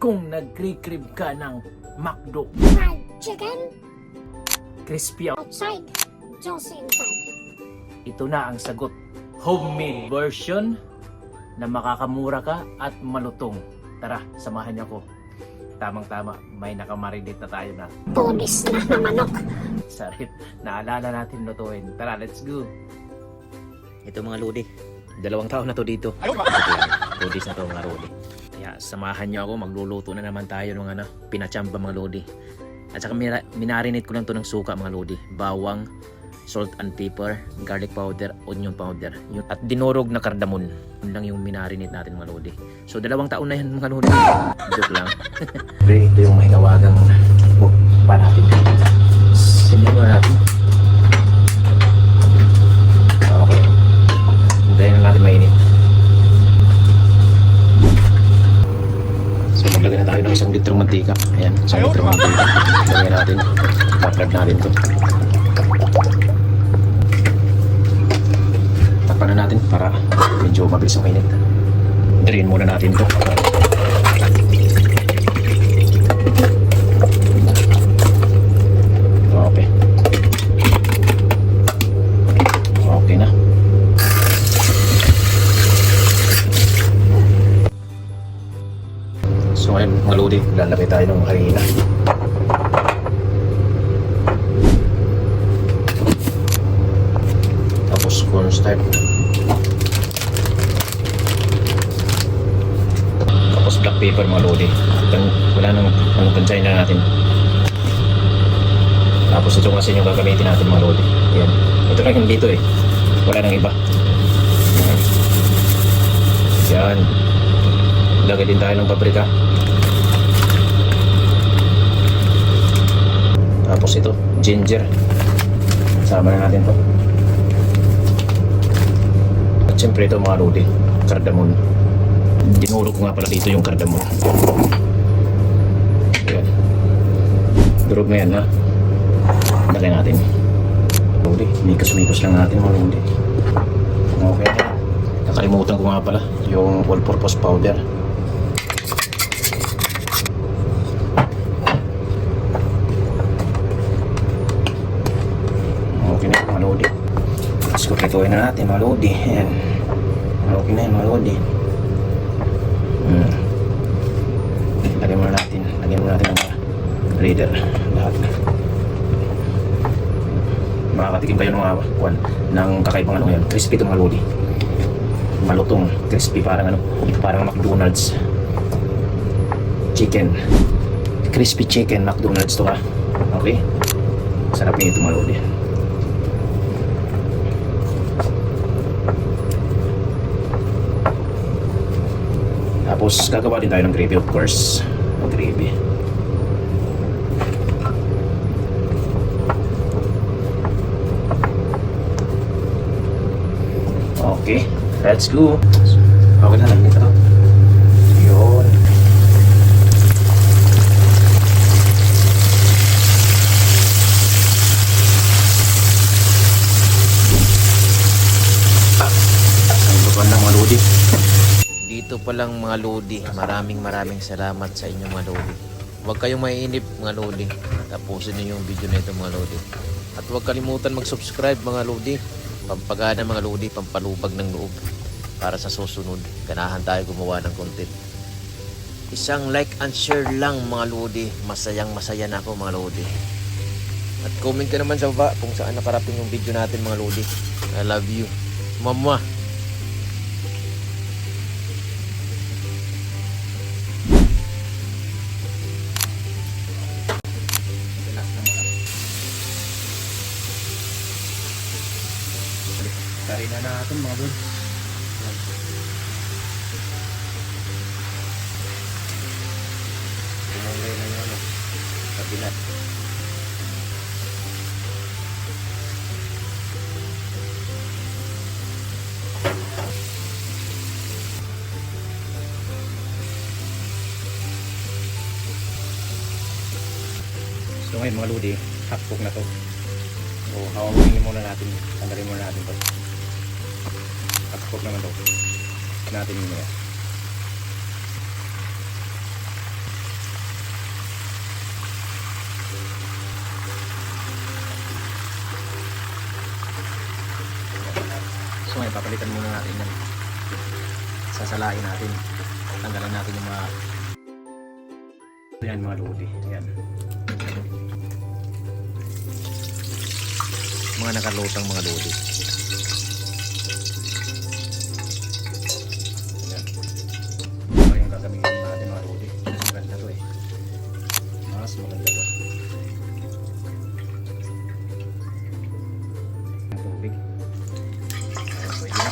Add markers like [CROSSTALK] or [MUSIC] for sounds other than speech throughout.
kung nagkrikrib ka ng McDo. Fried chicken Crispy out. outside, juicy inside. Ito na ang sagot. Homemade version na makakamura ka at malutong. Tara, samahan niyo ako. Tamang-tama, may nakamarinate na tayo na Tunis na na manok. sarip. Naalala natin lutuin. Tara, let's go. Ito mga lodi. Dalawang taon na to dito. Days na to mga lodi. Samahan niyo ako. Magluluto na naman tayo ng ano, pinachamba mga lodi. At saka mina- minarinate ko lang to ng suka mga lodi. Bawang, salt and pepper, garlic powder, onion powder. Yun, at dinurog na kardamon. Yun lang yung minarinate natin mga lodi. So dalawang taon na yan mga lodi. [LAUGHS] Joke lang. Ito yung mahigawagang oh, pa natin. Sinuha natin. Okay. Hintayin na natin mainit. So maglagay na tayo ng isang litrong mantika. Ayan, isang litrong mantika. Lagyan natin. Taplad natin to. Takpan na natin para medyo mabilis ang mainit. Drain muna natin to. Tapos cornstarch. Tapos black pepper mga lodi. Wala nang ano na natin. Tapos ito kasi yung gagamitin natin mga lodi. Yan. Ito lang yung dito eh. Wala nang iba. Yan. Lagay din tayo ng paprika. Tapos ito, ginger. Sama na natin to. At syempre ito mga lodi, cardamom. Dinuro ko nga pala dito yung cardamom. Yan. Durog na yan ha. Lagay natin. Lodi, mikos-mikos lang natin mga lodi. Okay na. Nakalimutan ko nga pala yung all-purpose powder. Okay na mga lodi. Let's go prituin na natin mga lodi. Ayan. Okay na yan mga lodi. Hmm. Lagyan muna natin. Lagyan muna natin ang reader. Lahat. Makakatikim kayo ng mga kwan, ng kakaibang ano yan. Crispy itong mga lodi. Malutong. Crispy parang ano. Parang McDonald's. Chicken. Crispy chicken McDonald's to ka. Okay? Sarap yun ito mga lodi. Tapos gagawa din tayo ng gravy of course. Gravy. Okay, let's go. Okay na lang dito. Yun. Ang baban ng mga lodi. Dito pa lang mga lodi. Maraming maraming salamat sa inyo mga lodi. Huwag kayong maiinip mga lodi. Tapusin niyo yung video na ito mga lodi. At huwag kalimutan mag-subscribe mga lodi. Pampagana mga lodi, pampalubag ng loob. Para sa susunod, ganahan tayo gumawa ng content. Isang like and share lang mga lodi. Masayang masaya na ako mga lodi. At comment ka naman sa baba kung saan nakarating yung video natin mga lodi. I love you. Mama. Na natin mga bud. Tumulay na yun. oh. Kabilat. So ngayon mga lodi, half cook na to. So hawawin muna natin, tanggalin muna natin to. Pasok naman ito. Natin yun yan. So ngayon, papalitan muna natin yan. Sasalain natin. Tanggalan natin yung mga yan mga lodi. Yan. Mga nakalutang mga lodi. Gagamitin natin mga lodi. Maganda to eh. Mas maganda to. Tubig. Ayan, pwede na.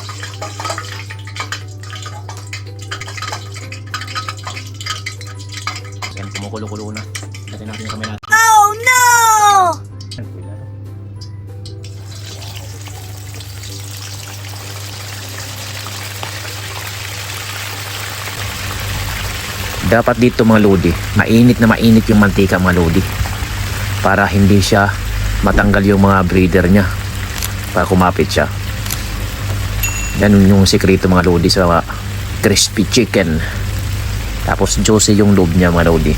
Yan, kumukulo-kulo na. Dati natin yung kamay natin. Oh no! Dapat dito mga lodi, mainit na mainit yung mantika mga lodi. Para hindi siya matanggal yung mga breeder niya. Para kumapit siya. Yan yung sikreto mga lodi sa crispy chicken. Tapos juicy yung loob niya mga lodi.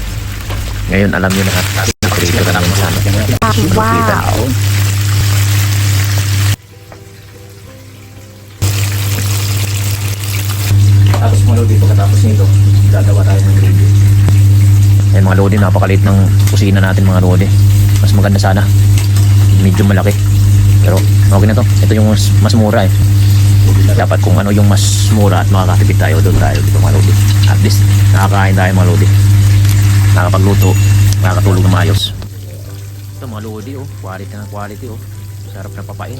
Ngayon alam niyo lahat. Sikreto na lang sana. Wow! Lodi, pagkatapos nito, gagawa tayo ng gravy. Ayan mga lodi, napakaliit ng kusina natin mga lodi. Mas maganda sana. Medyo malaki. Pero okay na to. Ito yung mas, mas mura eh. Dapat kung ano yung mas mura at makakatipid tayo doon tayo dito mga lodi. At least nakakain tayo mga lodi. Nakakapagluto, nakakatulog na maayos. Ito mga lodi oh, quality na quality oh. Sarap na papain.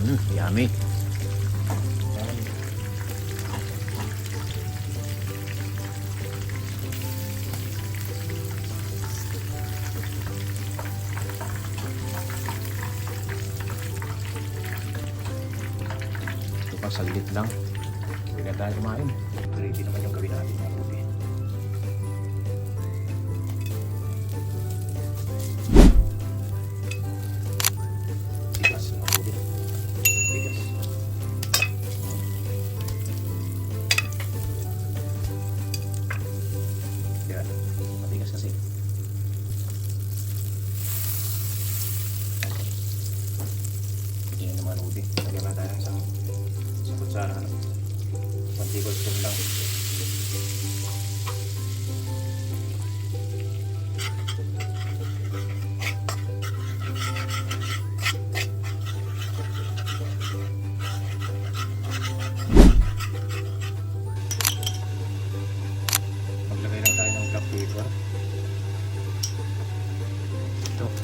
Mm, yummy. Pa saglit lang. Hindi na tayo kumain. Ready naman yung gawin natin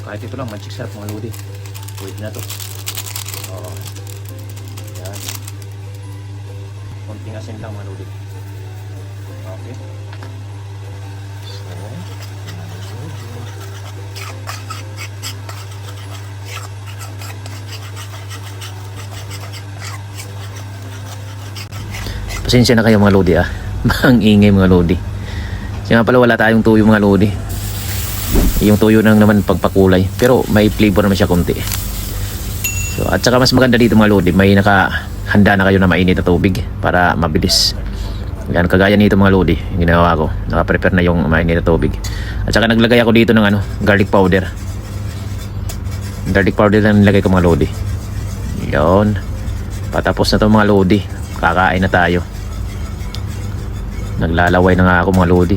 kahit ito lang, magic sarap mga lodi. Pwede na to. Oo. Yan. Konting asin lang mga lodi. Okay. So, Pasensya na kayo mga lodi ah. [LAUGHS] Ang ingay mga lodi. Siya nga pala wala tayong tuyo mga lodi. Yung tuyo nang naman pagpakulay. Pero may flavor naman siya konti. So, at saka mas maganda dito mga lodi, may nakahanda na kayo na mainit na tubig para mabilis. Yan, kagaya nito mga lodi, yung ginawa ko. Naka-prepare na yung mainit na tubig. At saka naglagay ako dito ng ano, garlic powder. Garlic powder na nilagay ko mga lodi. Yon. Patapos na to mga lodi. Kakain na tayo. Naglalaway na nga ako mga lodi.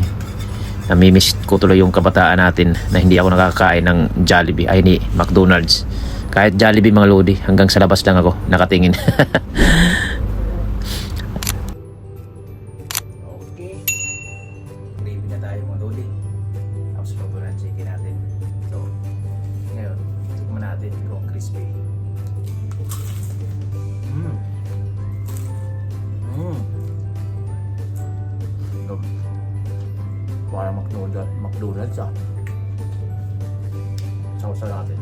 Namimiss ko tuloy yung kabataan natin na hindi ako nakakain ng Jollibee, ay ni McDonald's. Kahit Jollibee mga lodi, hanggang sa labas lang ako nakatingin. [LAUGHS] okay. Gravy na tayo mga lodi. Tapos natin. So, ngayon, tikman natin kung crispy. Ah. Sausa natin.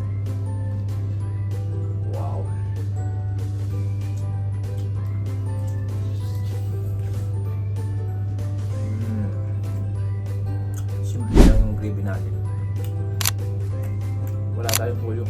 Wow. Mm. Simple lang yung gravy natin. Wala tayong tuyo.